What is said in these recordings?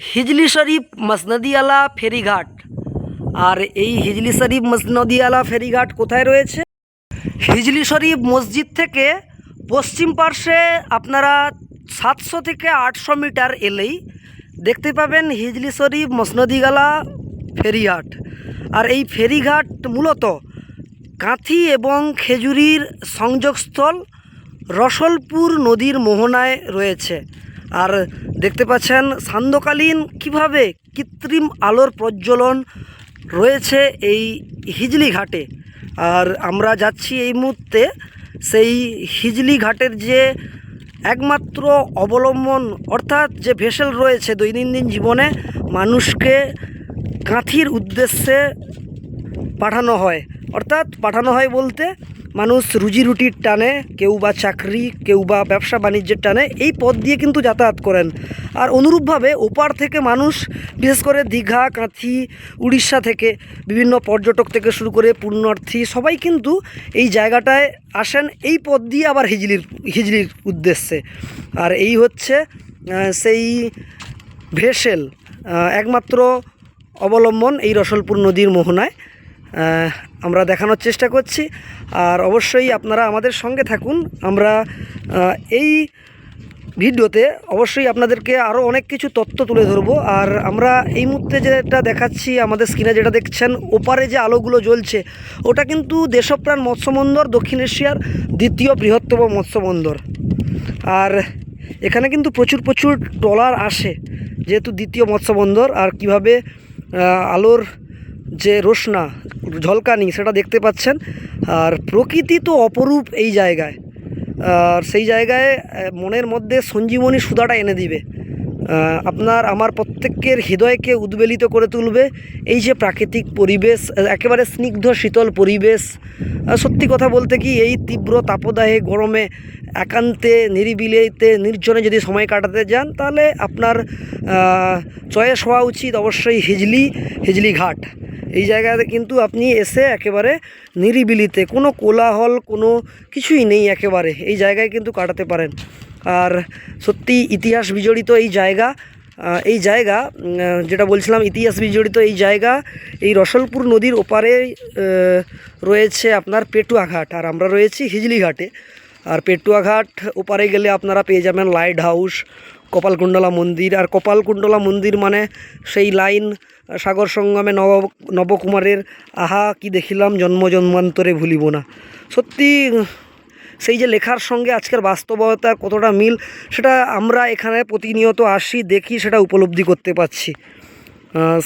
হিজলি শরীফ মসনদিয়ালা ফেরিঘাট। আর এই হিজলি শরীফ মসনদিয়ালা ফেরিঘাট কোথায় রয়েছে? হিজলি শরীফ মসজিদ থেকে পশ্চিম পার্শ্বে আপনারা সাতশো থেকে আটশো মিটার এলেই দেখতে পাবেন হিজলি শরীফ মসনদিগালা ফেরিঘাট। আর এই ফেরিঘাট মূলত কাঁথি এবং খেজুরির সংযোগস্থল রসলপুর নদীর মোহনায় রয়েছে। আর দেখতে পাচ্ছেন সান্ধ্যকালীন কীভাবে কৃত্রিম আলোর প্রজ্বলন রয়েছে এই হিজলি ঘাটে। আর আমরা যাচ্ছি এই মুহূর্তে সেই হিজলি ঘাটের যে একমাত্র অবলম্বন, অর্থাৎ যে ভেসেল রয়েছে দৈনন্দিন জীবনে, মানুষকে কাঁথির উদ্দেশ্যে পাঠানো হয়। অর্থাৎ পাঠানো হয় বলতে মানুষ রুজি রুটির টানে, কেউ বা চাকরি, কেউ বা ব্যবসা বাণিজ্যের টানে, এই পথ দিয়ে কিন্তু যাতায়াত করেন। আর অনুরূপভাবে ওপার থেকে মানুষ, বিশেষ করে দীঘা, কাঁথি, উড়িষ্যা থেকে, বিভিন্ন পর্যটক থেকে শুরু করে পুণ্যার্থী সবাই কিন্তু এই জায়গাটায় আসেন। এই পথ দিয়ে আবার হিজলির হিজলির উদ্দেশ্যে। আর এই হচ্ছে সেই ভেসেল একমাত্র অবলম্বন এই রসলপুর নদীর মোহনায়। আমরা দেখানোর চেষ্টা করছি। আর অবশ্যই আপনারা আমাদের সঙ্গে থাকুন। আমরা এই ভিডিওতে অবশ্যই আপনাদেরকে আরও অনেক কিছু তথ্য তুলে ধরবো। আর আমরা এই মুহূর্তে যেটা দেখাচ্ছি, আমাদের স্ক্রিনে যেটা দেখছেন, ওপারে যে আলোগুলো জ্বলছে, ওটা কিন্তু দেশপ্রাণ মৎস্যবন্দর দক্ষিণ এশিয়ার দ্বিতীয় বৃহত্তম মৎস্যবন্দর আর এখানে কিন্তু প্রচুর প্রচুর ট্রলার আসে, যেহেতু দ্বিতীয় মৎস্যবন্দর আর কীভাবে আলোর যে রোশনা, ঝলকানি, সেটা দেখতে পাচ্ছেন। আর প্রকৃতি তো অপরূপ এই জায়গায়। আর সেই জায়গায় মনের মধ্যে সঞ্জীবনী সুদাটা এনে দিবে। আপনার, আমার প্রত্যেকের হৃদয়কে উদ্বেলিত করে তুলবে। এই যে প্রাকৃতিক পরিবেশ, একেবারে স্নিগ্ধ, শীতল পরিবেশ সত্যি কথা বলতে কি, এই তীব্র তাপদাহে, গরমে, একান্তে, নিরিবিলিতে, নির্জনে যদি সময় কাটাতে যান, তাহলে আপনার চয়েস হওয়া উচিত অবশ্যই হিজলি হিজলি ঘাট। এই জায়গাতে কিন্তু আপনি এসে একেবারে নিরিবিলিতে কোনো কোলাহল, কোনো কিছুই নেই একেবারে। এই জায়গায় কিন্তু কাটাতে পারেন। আর সত্যি ইতিহাস বিজড়িত এই জায়গা এই জায়গা যেটা বলছিলাম, ইতিহাস বিজড়িত এই জায়গা, এই রসলপুর নদীর ওপারে রয়েছে আপনার পেটুয়াঘাট। আর আমরা রয়েছি হিজলিঘাটে। আর পেটুয়াঘাট ওপারে গেলে আপনারা পেয়ে যাবেন লাইট হাউস কপালকুণ্ডলা মন্দির। আর কপালকুণ্ডলা মন্দির মানে সেই লাইন, সাগর সঙ্গমে নব, নবকুমারের, আহা, কি দেখিলাম জন্ম জন্মান্তরে ভুলিব না। সত্যি, সেই যে লেখার সঙ্গে আজকের বাস্তবতার কতটা মিল, সেটা আমরা এখানে প্রতিনিয়ত আসি, দেখি, সেটা উপলব্ধি করতে পারছি।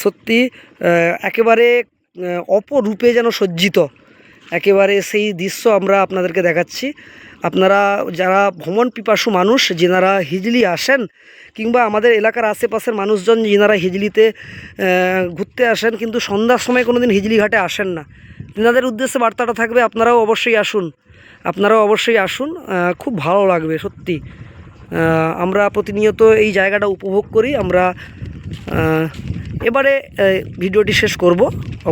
সত্যি একেবারে অপরূপে যেন সজ্জিত। একেবারে সেই দৃশ্য আমরা আপনাদেরকে দেখাচ্ছি। আপনারা যারা ভ্রমণ পিপাসু মানুষ, যেনারা হিজলি আসেন, কিংবা আমাদের এলাকার আশেপাশের মানুষজন যেনারা হিজলিতে ঘুরতে আসেন, কিন্তু সন্ধ্যার সময় কোনো দিন হিজলি ঘাটে আসেন না। তেনাদের উদ্দেশ্যে বার্তাটা থাকবে, আপনারাও অবশ্যই আসুন। আপনারাও অবশ্যই আসুন খুব ভালো লাগবে, সত্যি। আমরা প্রতিনিয়ত এই জায়গাটা উপভোগ করি, আমরা এবারে ভিডিওটি শেষ করব।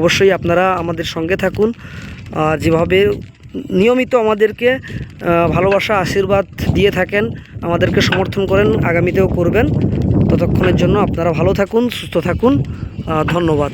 অবশ্যই আপনারা আমাদের সঙ্গে থাকুন। যেভাবে নিয়মিত আমাদেরকে ভালোবাসা, আশীর্বাদ দিয়ে থাকেন, আমাদেরকে সমর্থন করেন, আগামীতেও করবেন। ততক্ষণের জন্য আপনারা ভালো থাকুন, সুস্থ থাকুন। ধন্যবাদ।